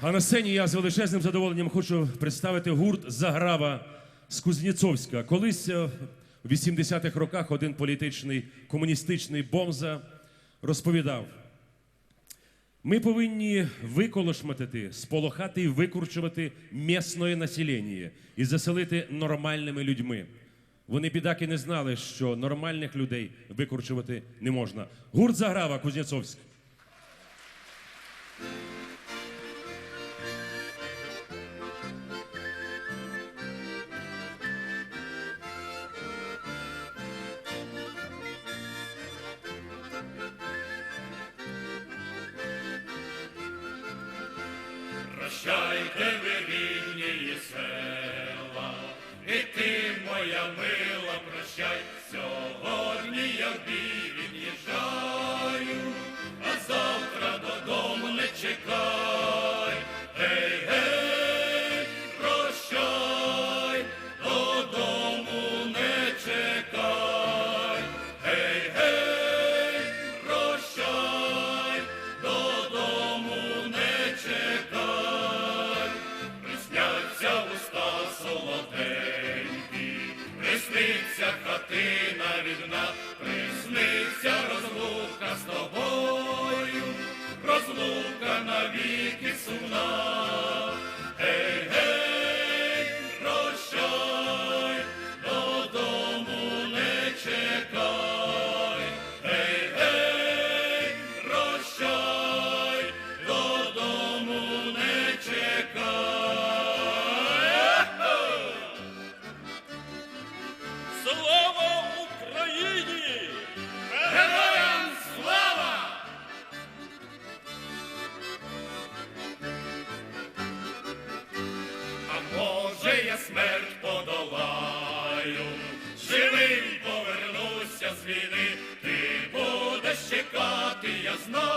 А на сцені я з величезним задоволенням хочу представити гурт Заграва з Кузнєцовська. Колись е, в 80-х роках один політичний комуністичний бомза розповідав: ми повинні виколошматити, сполохати і викурчувати місної населення і заселити нормальними людьми. Вони бідаки не знали, що нормальних людей викурчувати не можна. Гурт Заграва Кузнєцовськ. Прощайте ви рідні села, і ти, моя мила, прощай, сьогодні я в бій від'їжджаю, а завтра додому не чекай. is enough. Я смерть подолаю, живий повернуся з війни, ти будеш чекати, я знаю,